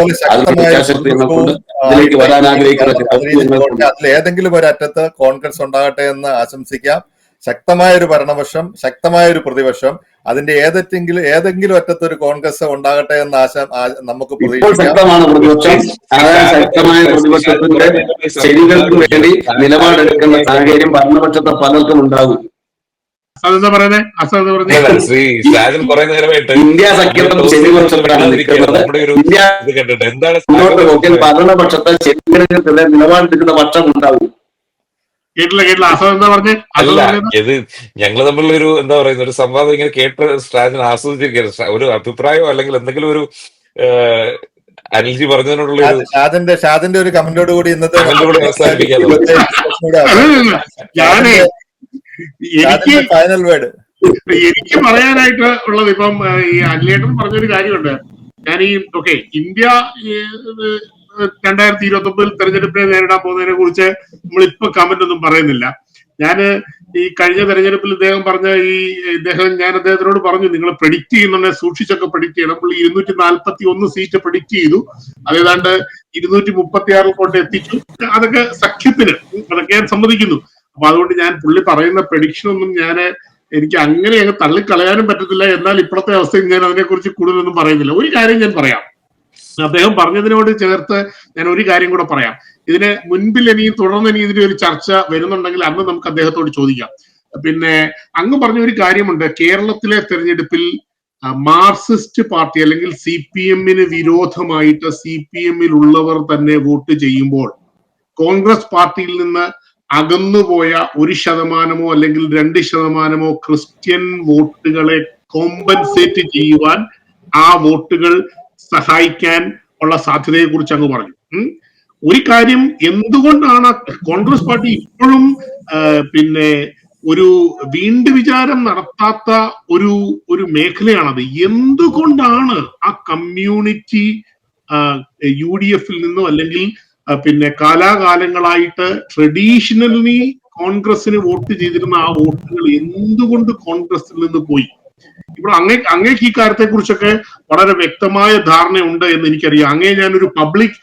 വരാൻ ആഗ്രഹിക്കുന്ന ഏതെങ്കിലും ഒരറ്റത്ത് കോൺഗ്രസ് ഉണ്ടാകട്ടെ എന്ന് ആശംസിക്കാം. ശക്തമായ ഒരു ഭരണപക്ഷം ശക്തമായ ഒരു പ്രതിപക്ഷം അതിന്റെ ഏതെങ്കിലും ഏതെങ്കിലും അറ്റത്തൊരു കോൺഗ്രസ് ഉണ്ടാകട്ടെ എന്ന ആശ നമുക്ക് പ്രതീക്ഷിക്കാം. ശരികൾക്ക് വേണ്ടി നിലപാടെടുക്കുന്ന സാഹചര്യം ഭരണപക്ഷത്തെ പലർക്കും ഉണ്ടാകും. ഇന്ത്യ നിൽക്കുന്നത്. ഇന്ത്യ ഭരണപക്ഷത്തെ നിലപാടെടുക്കുന്ന പക്ഷം ഉണ്ടാവും കേട്ടില്ല കേട്ടില്ല. അസതെന്താ പറഞ്ഞേ? അല്ല ഇത് ഞങ്ങൾ തമ്മിലുള്ള ഒരു എന്താ പറയുന്ന ഒരു സംവാദം ഇങ്ങനെ കേട്ട് സ്റ്റാജിന് ആസ്വദിച്ചിരിക്കുകയാണ്. ഒരു അഭിപ്രായമോ അല്ലെങ്കിൽ എന്തെങ്കിലും ഒരു ഏഹ്, അനിൽജി പറഞ്ഞതിനുള്ള ഒരു ഷാദിന്റെ ഷാദിന്റെ ഒരു കമന്റോട് കൂടി ഇന്നത്തെ കമന്റോട് കൂടി അവസാനിപ്പിക്കാം ഇന്നത്തെ discussion കൂടെ അവസാനിപ്പിക്കാം. ഞാനേ എനിക്ക് ഷാദിന്റെ ഫൈനൽ വേർഡ് എനിക്ക് പറയാനായിട്ട് ഉള്ളത് ഇപ്പം ഏഹ്, ഈ അല്ലേട്ടൻ പറഞ്ഞൊരു കാര്യമുണ്ട്. ഞാൻ ഈ ഓക്കെ ഇന്ത്യ ഏഹ്, രണ്ടായിരത്തി ഇരുപത്തി ഒമ്പതിൽ തെരഞ്ഞെടുപ്പിനെ നേരിടാൻ പോകുന്നതിനെ കുറിച്ച് നമ്മൾ നമ്മളിപ്പോ കമന്റ് ഒന്നും പറയുന്നില്ല. ഞാൻ ഈ കഴിഞ്ഞ തെരഞ്ഞെടുപ്പിൽ ഇദ്ദേഹം പറഞ്ഞ ഈ ഇദ്ദേഹം ഞാൻ അദ്ദേഹത്തിനോട് പറഞ്ഞു നിങ്ങൾ പ്രഡിക്റ്റ് ചെയ്യുന്നുണ്ടെങ്കിൽ സൂക്ഷിച്ചൊക്കെ പ്രഡിക്റ്റ് ചെയ്യണം. പുള്ളി ഇരുന്നൂറ്റി നാൽപ്പത്തി ഒന്ന് സീറ്റ് പ്രഡിക്റ്റ് ചെയ്തു. അതേതാണ്ട് ഇരുന്നൂറ്റി മുപ്പത്തി ആറിൽ കൊണ്ട് എത്തിച്ചു. അതൊക്കെ സഖ്യത്തിന് അതൊക്കെ ഞാൻ സമ്മതിക്കുന്നു. അപ്പൊ അതുകൊണ്ട് ഞാൻ പുള്ളി പറയുന്ന പ്രഡിക്ഷൻ ഒന്നും ഞാൻ എനിക്ക് അങ്ങനെ അങ്ങ് തള്ളിക്കളയാനും പറ്റത്തില്ല. എന്നാൽ ഇപ്പോഴത്തെ അവസ്ഥയിൽ ഞാൻ അതിനെക്കുറിച്ച് കൂടുതലൊന്നും പറയുന്നില്ല. ഒരു കാര്യം ഞാൻ പറയാം. അദ്ദേഹം പറഞ്ഞതിനോട് ചേർത്ത് ഞാൻ ഒരു കാര്യം കൂടെ പറയാം. ഇതിന് മുൻപിൽ ഇനി തുടർന്ന് ഇനി ഇതിന്റെ ഒരു ചർച്ച വരുന്നുണ്ടെങ്കിൽ അന്ന് നമുക്ക് അദ്ദേഹത്തോട് ചോദിക്കാം. പിന്നെ അങ്ങ് പറഞ്ഞ ഒരു കാര്യമുണ്ട്. കേരളത്തിലെ തെരഞ്ഞെടുപ്പിൽ മാർക്സിസ്റ്റ് പാർട്ടി അല്ലെങ്കിൽ സി പി എമ്മിന് വിരോധമായിട്ട് സി പി എമ്മിൽ ഉള്ളവർ തന്നെ വോട്ട് ചെയ്യുമ്പോൾ കോൺഗ്രസ് പാർട്ടിയിൽ നിന്ന് അകന്നുപോയ ഒരു ശതമാനമോ അല്ലെങ്കിൽ രണ്ട് ശതമാനമോ ക്രിസ്ത്യൻ വോട്ടുകളെ കോമ്പൻസേറ്റ് ചെയ്യുവാൻ ആ വോട്ടുകൾ സഹായിക്കാൻ ഉള്ള സാധ്യതയെ കുറിച്ച് അങ്ങ് പറഞ്ഞു ഒരു കാര്യം എന്തുകൊണ്ടാണ് കോൺഗ്രസ് പാർട്ടി ഇപ്പോഴും പിന്നെ ഒരു വീണ്ടു വിചാരം നടത്താത്ത ഒരു ഒരു മേഖലയാണത്? എന്തുകൊണ്ടാണ് ആ കമ്മ്യൂണിറ്റി യു ഡി എഫിൽ നിന്നും അല്ലെങ്കിൽ പിന്നെ കാലാകാലങ്ങളായിട്ട് ട്രഡീഷണലി കോൺഗ്രസിന് വോട്ട് ചെയ്തിരുന്ന ആ വോട്ടുകൾ എന്തുകൊണ്ട് കോൺഗ്രസിൽ നിന്ന് പോയി? ഇവിടെ അങ്ങേ അങ്ങേക്ക് ഈ കാര്യത്തെ കുറിച്ചൊക്കെ വളരെ വ്യക്തമായ ധാരണയുണ്ട് എന്ന് എനിക്കറിയാം. അങ്ങേ ഞാനൊരു പബ്ലിക്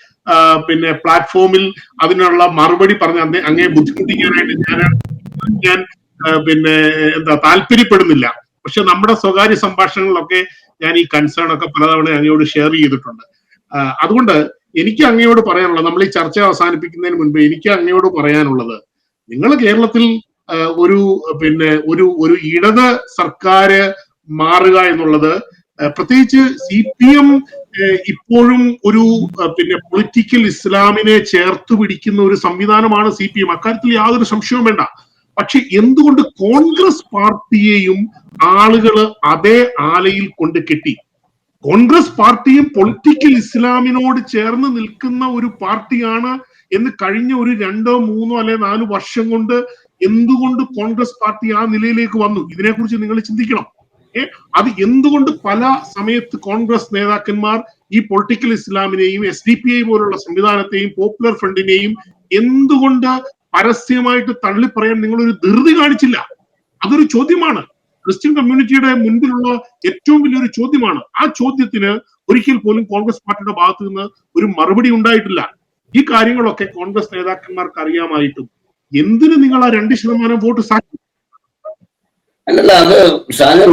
പിന്നെ പ്ലാറ്റ്ഫോമിൽ അതിനുള്ള മറുപടി പറഞ്ഞ അങ്ങേ ബുദ്ധിമുട്ടിക്കാനായിട്ട് ഞാൻ ഞാൻ പിന്നെ എന്താ താല്പര്യപ്പെടുന്നില്ല. പക്ഷെ നമ്മുടെ സ്വകാര്യ സംഭാഷണങ്ങളിലൊക്കെ ഞാൻ ഈ കൺസേൺ ഒക്കെ പലതവണ അങ്ങയോട് ഷെയർ ചെയ്തിട്ടുണ്ട്. അതുകൊണ്ട് എനിക്ക് അങ്ങയോട് പറയാനുള്ളത് നമ്മൾ ഈ ചർച്ച അവസാനിപ്പിക്കുന്നതിന് മുൻപ് എനിക്ക് അങ്ങയോട് പറയാനുള്ളത് നിങ്ങൾ കേരളത്തിൽ ഒരു പിന്നെ ഒരു ഒരു ഇടത് സർക്കാര് മാറുക എന്നുള്ളത് പ്രത്യേകിച്ച് സി പി എം ഇപ്പോഴും ഒരു പിന്നെ പൊളിറ്റിക്കൽ ഇസ്ലാമിനെ ചേർത്ത് പിടിക്കുന്ന ഒരു സംവിധാനമാണ് സി പി എം. അക്കാര്യത്തിൽ യാതൊരു സംശയവും വേണ്ട. പക്ഷെ എന്തുകൊണ്ട് കോൺഗ്രസ് പാർട്ടിയെയും ആളുകൾ അതേ ആലയിൽ കൊണ്ട് കെട്ടി? കോൺഗ്രസ് പാർട്ടിയും പൊളിറ്റിക്കൽ ഇസ്ലാമിനോട് ചേർന്ന് നിൽക്കുന്ന ഒരു പാർട്ടിയാണ് എന്ന് കഴിഞ്ഞ ഒരു രണ്ടോ മൂന്നോ അല്ലെ നാലു വർഷം കൊണ്ട് എന്തുകൊണ്ട് കോൺഗ്രസ് പാർട്ടി ആ നിലയിലേക്ക് വന്നു? ഇതിനെക്കുറിച്ച് നിങ്ങൾ ചിന്തിക്കണം. അത് എന്തുകൊണ്ട് പല സമയത്ത് കോൺഗ്രസ് നേതാക്കന്മാർ ഈ പൊളിറ്റിക്കൽ ഇസ്ലാമിനെയും എസ് ഡി പി ഐ പോലുള്ള സംവിധാനത്തെയും പോപ്പുലർ ഫ്രണ്ടിനെയും എന്തുകൊണ്ട് പരസ്യമായിട്ട് തള്ളിപ്പറയാൻ നിങ്ങൾ ഒരു ധൃതി കാണിച്ചില്ല? അതൊരു ചോദ്യമാണ്. ക്രിസ്ത്യൻ കമ്മ്യൂണിറ്റിയുടെ മുൻപിലുള്ള ഏറ്റവും വലിയൊരു ചോദ്യമാണ്. ആ ചോദ്യത്തിന് ഒരിക്കൽ പോലും കോൺഗ്രസ് പാർട്ടിയുടെ ഭാഗത്തു നിന്ന് ഒരു മറുപടി ഉണ്ടായിട്ടില്ല. ഈ കാര്യങ്ങളൊക്കെ കോൺഗ്രസ് നേതാക്കന്മാർക്ക് അറിയാമായിട്ടും. എന്തിന് നിങ്ങൾ ആ രണ്ട് ശതമാനം വോട്ട് സാക്ഷി അല്ലല്ല അത് Shajan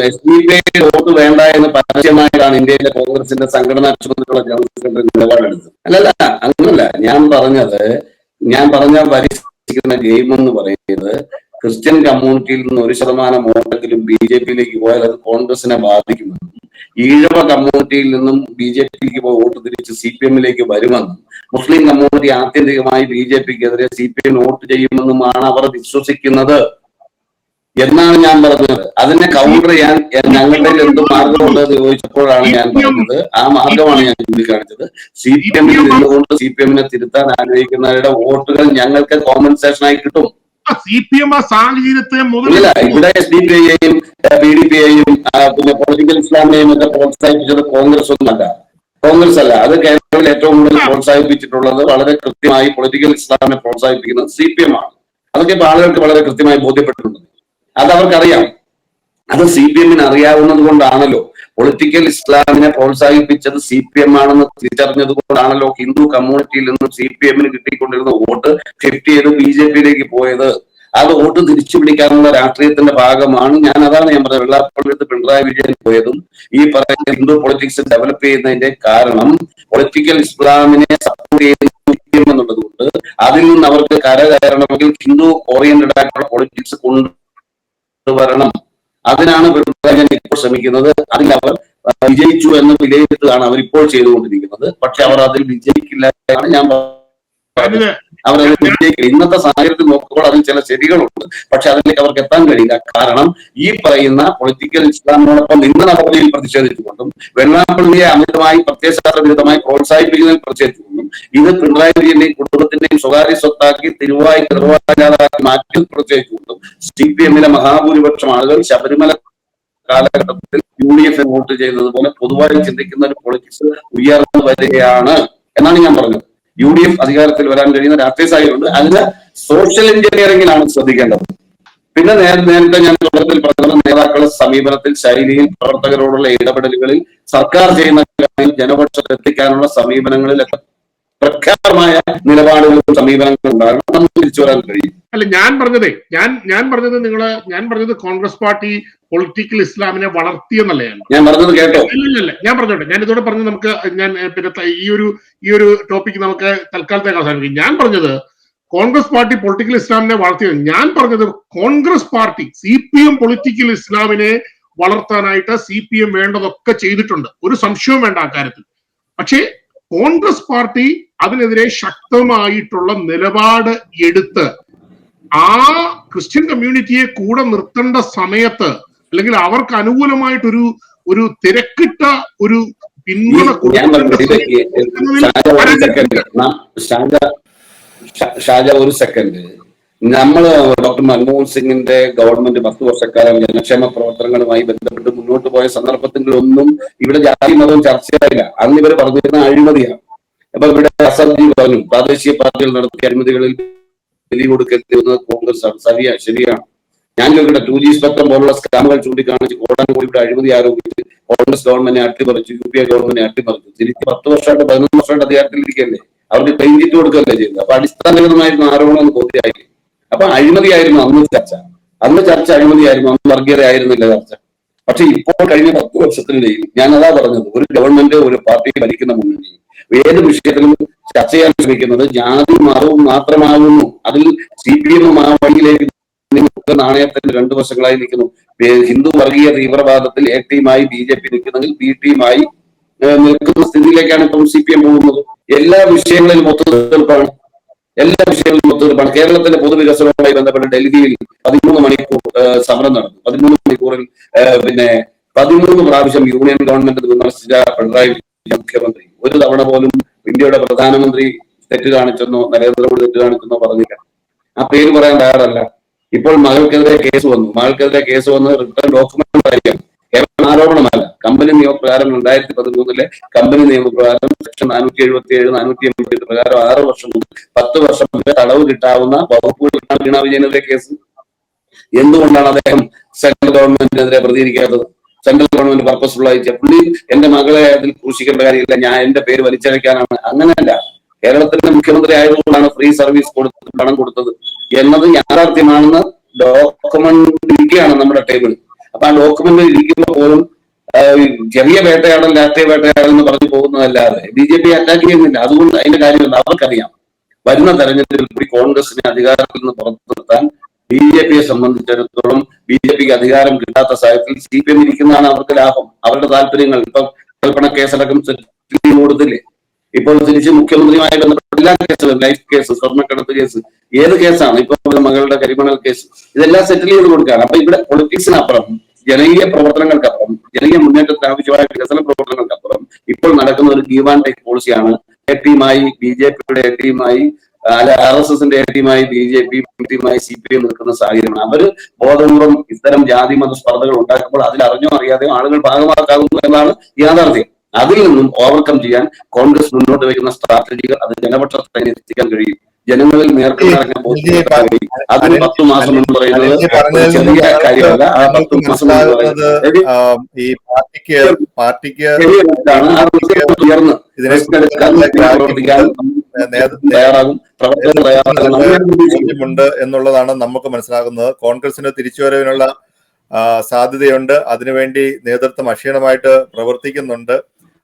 S D P I vote വേണ്ട എന്ന് പരസ്യമായിട്ടാണ് ഇന്ത്യയിലെ കോൺഗ്രസിന്റെ സംഘടനാ ചുമതലയുള്ള ജനറൽ സെക്രട്ടറി നിലപാടെടുത്തത് അല്ലല്ല അങ്ങനല്ല. ഞാൻ പറഞ്ഞത് ഞാൻ പറഞ്ഞ പരിശീലിക്കുന്ന ഗെയിം എന്ന് പറയുന്നത് ക്രിസ്ത്യൻ കമ്മ്യൂണിറ്റിയിൽ നിന്ന് ഒരു ശതമാനം വോട്ടെങ്കിലും ബി ജെ പിയിലേക്ക് പോയാൽ അത് കോൺഗ്രസിനെ ബാധിക്കുമെന്നും ഈഴവ കമ്മ്യൂണിറ്റിയിൽ നിന്നും ബി ജെ പിക്ക് വോട്ട് തിരിച്ച് സി പി എമ്മിലേക്ക് വരുമെന്നും മുസ്ലിം കമ്മ്യൂണിറ്റി ആത്യന്തികമായി ബി ജെ പിക്കെതിരെ സി പി എം വോട്ട് ചെയ്യുമെന്നുമാണ് അവർ വിശ്വസിക്കുന്നത്. എന്നാണ് ഞാൻ പറഞ്ഞത്. അതിനെ കൗണ്ടർ ചെയ്യാൻ ഞങ്ങളുടെ എന്ത് മാർഗമുണ്ടെന്ന് ചോദിച്ചപ്പോഴാണ് ഞാൻ പറഞ്ഞത്. ആ മാർഗമാണ് ഞാൻ ചൂണ്ടിക്കാണിച്ചത്. സി പി എമ്മിൽ നിന്നുകൊണ്ട് സി പി എമ്മിനെ തിരുത്താൻ ആഗ്രഹിക്കുന്നവരുടെ വോട്ടുകൾ ഞങ്ങൾക്ക് കോമ്പൻസേഷൻ ആയി കിട്ടും. സി പി എം ആ സാഹചര്യത്തെ മുതൽ ഇവിടെ എസ് ഡി പി ഐയെയും ബി ഡി പി ഐയും പിന്നെ പൊളിറ്റിക്കൽ ഇസ്ലാമിനെയും ഒക്കെ പ്രോത്സാഹിപ്പിച്ചത് കോൺഗ്രസ് ഒന്നല്ല. കോൺഗ്രസ് അല്ല അത് കേരളത്തിൽ ഏറ്റവും കൂടുതൽ പ്രോത്സാഹിപ്പിച്ചിട്ടുള്ളത് വളരെ കൃത്യമായി പൊളിറ്റിക്കൽ ഇസ്ലാമിനെ പ്രോത്സാഹിപ്പിക്കുന്നത് സി പി എം ആണ്. അതൊക്കെ ഇപ്പൊ ആളുകൾക്ക് വളരെ കൃത്യമായി ബോധ്യപ്പെട്ടിട്ടുണ്ട്. അത് അവർക്കറിയാം അത് സി പി എമ്മിന് അറിയാവുന്നത് കൊണ്ടാണല്ലോ. പൊളിറ്റിക്കൽ ഇസ്ലാമിനെ പ്രോത്സാഹിപ്പിച്ചത് സി പി എം ആണെന്ന് തിരിച്ചറിഞ്ഞത് കൊണ്ടാണല്ലോ ഹിന്ദു കമ്മ്യൂണിറ്റിയിൽ നിന്നും സി പി എമ്മിന് കിട്ടിക്കൊണ്ടിരുന്ന വോട്ട് ഷിഫ്റ്റ് ചെയ്ത് ബി ജെ പിയിലേക്ക് പോയത്. അത് വോട്ട് തിരിച്ചു പിടിക്കാനുള്ള രാഷ്ട്രീയത്തിന്റെ ഭാഗമാണ്. ഞാൻ അതാണ് ഞാൻ പറഞ്ഞത്. വെള്ളാപ്പള്ളിയത്ത് പിണറായി വിജയൻ പോയതും ഈ പറയുന്ന ഹിന്ദു പൊളിറ്റിക്സ് ഡെവലപ്പ് ചെയ്യുന്നതിന്റെ കാരണം പൊളിറ്റിക്കൽ ഇസ്ലാമിനെ സപ്പോർട്ട് ചെയ്യുന്ന എന്നുള്ളത് കൊണ്ട് അതിൽ നിന്ന് അവർക്ക് കരകയറണമെങ്കിൽ ഹിന്ദു ഓറിയന്റഡ് ആയിട്ടുള്ള പൊളിറ്റിക്സ് കൊണ്ടുവരണം അതിനാണ് പിണറായി ഇപ്പോൾ ശ്രമിക്കുന്നത്. അതിൽ അവർ വിജയിച്ചു എന്ന് വിലയിരുത്തുകയാണ് അവർ ഇപ്പോൾ ചെയ്തുകൊണ്ടിരിക്കുന്നത്. പക്ഷെ അവർ അതിൽ വിജയിക്കില്ല എന്നാണ് ഞാൻ അവർ അതിൽ വിജയിക്കില്ല ഇന്നത്തെ സാഹചര്യത്തിൽ നോക്കുമ്പോൾ അതിൽ ചില ശരികളുണ്ട് പക്ഷെ അതിലേക്ക് അവർക്ക് എത്താൻ കഴിയില്ല. കാരണം ഈ പറയുന്ന പൊളിറ്റിക്കൽ ഇസ്ലാമിനോടൊപ്പം ഇന്ന് നടപടിയിൽ പ്രതിഷേധിച്ചുകൊണ്ടും വെള്ളാപ്പള്ളിയെ അമിതമായി പ്രത്യയശാസ്ത്ര വിരുദ്ധമായി പ്രോത്സാഹിപ്പിക്കുന്നതിൽ പ്രതിഷേധിച്ചുകൊണ്ടും ഇത് പിണറായി വിജയന്റെയും കുടുംബത്തിന്റെയും സ്വകാര്യ സ്വത്താക്കി തിരുവായി നിർവാചാരാക്കി മാറ്റി പ്രതിഷേധിച്ചുകൊണ്ടും സി പി എമ്മിലെ മഹാഭൂരിപക്ഷം ആളുകൾ ശബരിമല കാലഘട്ടത്തിൽ യു ഡി എഫ് വോട്ട് ചെയ്തതുപോലെ പൊതുവായി ചിന്തിക്കുന്ന ഒരു പൊളിറ്റിക്സ് ഉയർന്നു വരികയാണ് എന്നാണ് ഞാൻ പറഞ്ഞത്. യു ഡി എഫ് അധികാരത്തിൽ വരാൻ കഴിയുന്ന രാഷ്ട്രീയ സാഹചര്യമുണ്ട് അതിന് സോഷ്യൽ എഞ്ചിനീയറിംഗിലാണ് ശ്രദ്ധിക്കേണ്ടത്. പിന്നെ നേരത്തെ നേരത്തെ ഞാൻ തുടക്കത്തിൽ പറഞ്ഞത് നേതാക്കളുടെ സമീപനത്തിൽ ശൈലിയിൽ പ്രവർത്തകരോടുള്ള ഇടപെടലുകളിൽ സർക്കാർ ചെയ്യുന്ന കാര്യങ്ങൾ ജനപക്ഷത്ത് എത്തിക്കാനുള്ള സമീപനങ്ങളിലൊക്കെ പ്രഖ്യാപമായ നിലപാടുകളും സമീപനങ്ങളും ഉണ്ടാകണം. നമുക്ക് തിരിച്ചു വരാൻ കഴിയും. അല്ല ഞാൻ പറഞ്ഞതേ ഞാൻ ഞാൻ പറഞ്ഞത് നിങ്ങൾ ഞാൻ പറഞ്ഞത് കോൺഗ്രസ് പാർട്ടി പൊളിറ്റിക്കൽ ഇസ്ലാമിനെ വളർത്തിയെന്നല്ല ഞാൻ ഞാൻ പറഞ്ഞത് കേട്ടോ. ഇല്ലല്ല ഞാൻ പറഞ്ഞോട്ടെ. ഞാൻ ഇതോടെ പറഞ്ഞ് നമുക്ക് ഞാൻ പിന്നെ ഈ ഒരു ഈ ഒരു ടോപ്പിക് നമുക്ക് തൽക്കാലത്തേക്ക് അവസാനിപ്പിക്കും. ഞാൻ പറഞ്ഞത് കോൺഗ്രസ് പാർട്ടി പൊളിറ്റിക്കൽ ഇസ്ലാമിനെ വളർത്തിയത് ഞാൻ പറഞ്ഞത് Congress party C P M political ഇസ്ലാമിനെ വളർത്താനായിട്ട് സി പി എം വേണ്ടതൊക്കെ ചെയ്തിട്ടുണ്ട്. ഒരു സംശയവും വേണ്ട കാര്യത്തിൽ. പക്ഷേ കോൺഗ്രസ് പാർട്ടി അതിനെതിരെ ശക്തമായിട്ടുള്ള നിലപാട് എടുത്ത് ആ ക്രിസ്ത്യൻ കമ്മ്യൂണിറ്റിയെ കൂടെ നിർത്തേണ്ട സമയത്ത് അല്ലെങ്കിൽ അവർക്ക് അനുകൂലമായിട്ടൊരു ഒരു തിരക്കിട്ട ഒരു പിന്തുണ ഷാജ ഒരു സെക്കൻഡ് നമ്മൾ ഡോക്ടർ മൻമോഹൻ സിംഗിന്റെ ഗവൺമെന്റ് പത്ത് വർഷക്കാലം ജനക്ഷേമ പ്രവർത്തനങ്ങളുമായി ബന്ധപ്പെട്ട് മുന്നോട്ട് പോയ സന്ദർഭത്തിലൊന്നും ഇവിടെ ജാതി മതവും ചർച്ചയായില്ല. അന്ന് ഇവർ പറഞ്ഞിരുന്ന അഴിമതിയാണ്. അപ്പൊ ഇവിടെ അസംജി പറഞ്ഞു പ്രാദേശിക പാർട്ടികൾ നടത്തിയ അഴിമതികളിൽ ബലി കൊടുക്കുന്നത് കോൺഗ്രസ് ആണ്. ശരിയാ ശരിയാണ്. ഞാൻ ഇവിടെ ടു ജി സ്പെക്ട്രം പോലുള്ള സ്കാമുകൾ ചൂണ്ടിക്കാണിച്ച് കോടാനുകോടിയുടെ അഴിമതി ആരോപിച്ച് കോൺഗ്രസ് ഗവൺമെന്റിനെ അട്ടിമറിച്ചു യു പി എ ഗവൺമെന്റിനെ അട്ടിമറിച്ചു. തിരിച്ച് പത്ത് വർഷമായിട്ട് പതിനൊന്ന് വർഷമായിട്ട് അധികാരത്തിലിരിക്കല്ലേ അവർക്ക് ക്ലെയിം ചിറ്റ് കൊടുക്കുകയല്ലേ ചെയ്തത് അപ്പൊ അടിസ്ഥാനപരമായിരുന്നു ആരോപണം എന്ന് കോതിയായി അപ്പൊ അഴിമതിയായിരുന്നു അന്ന് ചർച്ച. അന്ന് ചർച്ച അഴിമതിയായിരുന്നു അന്ന് വർഗീയത ആയിരുന്നില്ല ചർച്ച. പക്ഷെ ഇപ്പോൾ കഴിഞ്ഞ പത്ത് വർഷത്തിനിടയിൽ ഞാൻ അതാ പറഞ്ഞത് ഒരു ഗവൺമെന്റ് ഒരു പാർട്ടിയെ ഭരിക്കുന്ന മുന്നണി ഏത് വിഷയത്തിലും ചർച്ച ചെയ്യാൻ ശ്രമിക്കുന്നത് ജാതി മതവും മാത്രമാകുന്നു. അതിൽ സി പി എമ്മും ആ വഴിയിലേക്ക് നാണയത്തിന്റെ രണ്ടു വശങ്ങളായി നിൽക്കുന്നു. ഹിന്ദു വർഗീയ തീവ്രവാദത്തിൽ എ ടീമായി ബി ജെ പി നിൽക്കുന്നെങ്കിൽ ബി ടീമായി നിൽക്കുന്ന സ്ഥിതിയിലേക്കാണ് ഇപ്പം സി പി എം പോകുന്നത്. എല്ലാ വിഷയങ്ങളിലും ഒത്തുതീർപ്പാണ്. എല്ലാ വിഷയങ്ങളിലും ഒത്തുതീർപ്പാണ്. കേരളത്തിന്റെ പൊതുവികസനവുമായി ബന്ധപ്പെട്ട് ഡൽഹിയിൽ പതിമൂന്ന് മണിക്കൂർ സമരം നടന്നു. പതിമൂന്ന് മണിക്കൂറിൽ പിന്നെ പതിമൂന്ന് പ്രാവശ്യം യൂണിയൻ ഗവൺമെന്റ് വിമർശിച്ച പിണറായി മുഖ്യമന്ത്രി. ഒരു തവണ പോലും ഇന്ത്യയുടെ പ്രധാനമന്ത്രി തെറ്റ് കാണിച്ചെന്നോ നരേന്ദ്രമോദി തെറ്റ് കാണിച്ചെന്നോ പറഞ്ഞില്ല. ആ പേര് പറയാൻ തയ്യാറല്ല. ഇപ്പോൾ മകൾക്കെതിരെ കേസ് വന്നു. മകൾക്കെതിരെ കേസ് വന്ന് റിട്ടേൺ ഡോക്യുമെന്റ് ആയിരിക്കാം കേവലം ആരോപണമല്ല. കമ്പനി നിയമപ്രകാരം രണ്ടായിരത്തി പതിമൂന്നിലെ കമ്പനി നിയമപ്രകാരം സെക്ഷൻ നാനൂറ്റി എഴുപത്തി ഏഴ് നാനൂറ്റി എൺപത്തി എട്ട് പ്രകാരം ആറ് വർഷം പത്ത് വർഷം വരെ തടവ് കിട്ടാവുന്ന വകുപ്പുകളാണ് വീണ വിജയനെതിരെ കേസ്? എന്തുകൊണ്ടാണ് അദ്ദേഹം സെൻട്രൽ ഗവൺമെന്റിനെതിരെ പ്രതികരിക്കാത്തത്? സെൻട്രൽ ഗവൺമെന്റ് പർപ്പസ്ഫുൾ ആയിട്ട് പുള്ളി എന്റെ മകളെ അതിൽ സൂക്ഷിക്കേണ്ട കാര്യമില്ല. ഞാൻ എന്റെ പേര് വലിച്ചഴക്കാനാണ് അങ്ങനെയല്ല. കേരളത്തിന്റെ മുഖ്യമന്ത്രി ആയതുകൊണ്ടാണ് ഫ്രീ സർവീസ് കൊടുത്ത് പണം കൊടുത്തത് എന്നത് യാഥാർത്ഥ്യമാണെന്ന് ഡോക്യുമെന്റ് ഇരിക്കുകയാണ് നമ്മുടെ ടേബിൾ അപ്പൊ ആ ഡോക്യുമെന്റ് ഇരിക്കുമ്പോൾ പോലും ചെറിയ വേട്ടയാടൽ രാഷ്ട്രീയ വേട്ടയാടൽ എന്ന് പറഞ്ഞു പോകുന്നതല്ലാതെ ബി ജെ പി അറ്റാക്ക് ചെയ്യുന്നില്ല. അതുകൊണ്ട് അതിന്റെ കാര്യമില്ല അവർക്കറിയാം. വരുന്ന തെരഞ്ഞെടുപ്പിൽ കോൺഗ്രസിനെ അധികാരത്തിൽ നിന്ന് പുറത്തു നിർത്താൻ ബി ജെ പിയെ സംബന്ധിച്ചിടത്തോളം ബി ജെ പിക്ക് അധികാരം കിട്ടാത്ത സാഹചര്യത്തിൽ സി പി എം ഇരിക്കുന്നതാണ് അവർക്ക് ലാഭം. അവരുടെ താല്പര്യങ്ങൾ. ഇപ്പം കൽപ്പന കേസടക്കം കൊടുത്തില്ലേ? ഇപ്പോൾ തിരിച്ച് മുഖ്യമന്ത്രിയുമായി ബന്ധപ്പെട്ട എല്ലാ കേസുകളും ലൈഫ് കേസ് സ്വർണക്കടത്ത് കേസ്. ഏത് കേസാണ്? ഇപ്പൊ മകളുടെ കരിമണൽ കേസ്. ഇതെല്ലാം സെറ്റിൽ ചെയ്ത് കൊടുക്കുകയാണ്. അപ്പൊ ഇവിടെ പൊളിറ്റിക്സിനപ്പുറം ജനകീയ പ്രവർത്തനങ്ങൾക്കപ്പുറം ജനകീയ മുന്നേറ്റത്തിന് ആവശ്യമായ വികസന പ്രവർത്തനങ്ങൾക്കപ്പുറം ഇപ്പോൾ നടക്കുന്ന ഒരു ഗീവ് ആൻഡ് ടേക്ക് പോളിസിയാണ് എ ടീമായി ബി ജെ പിയുടെ എ ടീമായി അല്ല ആർ എസ് എസിന്റെ ടീമായി ബി ജെ പി ടീമായി സി പി എം നിൽക്കുന്ന സാഹചര്യമാണ് അവർ ബോധപൂർവം ഇത്തരം ജാതി മത സ്പർദ്ധകൾ ഉണ്ടാക്കുമ്പോൾ അതിൽ അറിഞ്ഞോ അറിയാതെ ആളുകൾ ഭാഗമാക്കാകുന്നു എന്നാണ് യാഥാർത്ഥ്യം. അതിൽ നിന്നും ഓവർകം ചെയ്യാൻ കോൺഗ്രസ് മുന്നോട്ട് വയ്ക്കുന്ന സ്ട്രാറ്റജികൾ അത് ജനപക്ഷത്തെ എത്തിക്കാൻ കഴിയും. ജനങ്ങളിൽ നേർക്ക് നിറഞ്ഞ അതിന് പത്തു മാസം എന്ന് പറയുന്നത് ചെറിയ കാര്യമല്ല. ആ പത്ത് മാസം എന്ന് പറയുന്നത് ഈ പാർട്ടിക്ക് പാർട്ടിക്ക് ഉയർന്ന്. ഇതിനെ പ്രവർത്തിക്കാൻ തയ്യാറാകും. പ്രവർത്തകർ നമ്മൾ എന്നുള്ളതാണ് നമുക്ക് മനസ്സിലാകുന്നത്. കോൺഗ്രസിന് തിരിച്ചുവരവിനുള്ള വരവിനുള്ള സാധ്യതയുണ്ട്. അതിനുവേണ്ടി നേതൃത്വം അക്ഷീണമായിട്ട് പ്രവർത്തിക്കുന്നുണ്ട്.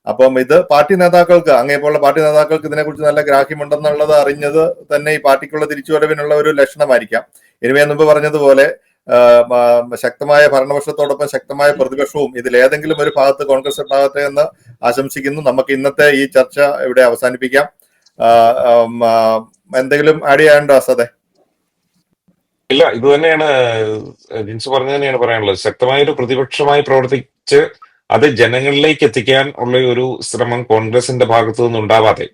അപ്പം ഇത് പാർട്ടി നേതാക്കൾക്ക് അങ്ങേപോലുള്ള പാർട്ടി നേതാക്കൾക്ക് ഇതിനെക്കുറിച്ച് നല്ല ഗ്രാഹ്യമുണ്ടെന്നുള്ളത് അറിഞ്ഞത് തന്നെ ഈ പാർട്ടിക്കുള്ള തിരിച്ചുവരവിനുള്ള ഒരു ലക്ഷണമായിരിക്കാം. ഇനിമേ മുമ്പ് പറഞ്ഞതുപോലെ ശക്തമായ ഭരണപക്ഷത്തോടൊപ്പം ശക്തമായ പ്രതിപക്ഷവും ഇതിൽ ഏതെങ്കിലും ഒരു ഭാഗത്ത് കോൺഗ്രസ് ഉണ്ടാകട്ടെ എന്ന് ആശംസിക്കുന്നു. നമുക്ക് ഇന്നത്തെ ഈ ചർച്ച ഇവിടെ അവസാനിപ്പിക്കാം. എന്തെങ്കിലും ആഡ് ചെയ്യാനുണ്ടോ അസതെ ഇല്ല ഇത് തന്നെയാണ് ജിൻസ് പറഞ്ഞ തന്നെയാണ് പറയാനുള്ളത്. ശക്തമായ ഒരു പ്രതിപക്ഷമായി പ്രവർത്തിച്ച് അത് ജനങ്ങളിലേക്ക് എത്തിക്കാൻ ഉള്ള ഒരു ശ്രമം കോൺഗ്രസിന്റെ ഭാഗത്തു നിന്ന് ഉണ്ടാവാതെ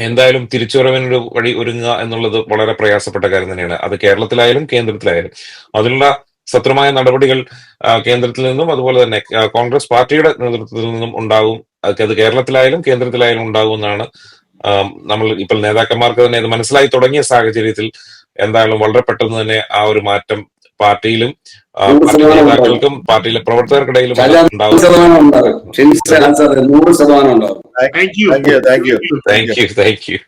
എന്തായാലും തിരിച്ചുവരവിനൊരു വഴി ഒരുങ്ങുക എന്നുള്ളത് വളരെ പ്രയാസപ്പെട്ട കാര്യം തന്നെയാണ്. അത് കേരളത്തിലായാലും കേന്ദ്രത്തിലായാലും. അതിനുള്ള സത്രമായ നടപടികൾ കേന്ദ്രത്തിൽ നിന്നും അതുപോലെ തന്നെ കോൺഗ്രസ് പാർട്ടിയുടെ നേതൃത്വത്തിൽ നിന്നും ഉണ്ടാകും അത് കേരളത്തിലായാലും കേന്ദ്രത്തിലായാലും ഉണ്ടാകുമെന്നാണ് നമ്മൾ ഇപ്പോൾ നേതാക്കന്മാർക്ക് തന്നെ ഇത് മനസ്സിലായി തുടങ്ങിയ സാഹചര്യത്തിൽ എന്തായാലും വളരെ പെട്ടെന്ന് തന്നെ ആ ഒരു മാറ്റം പാർട്ടിയിലും പാർട്ടി നേതാക്കൾക്കും പാർട്ടിയിലെ പ്രവർത്തകർക്കിടയിലും ഉണ്ടാവും. Thank you thank you thank you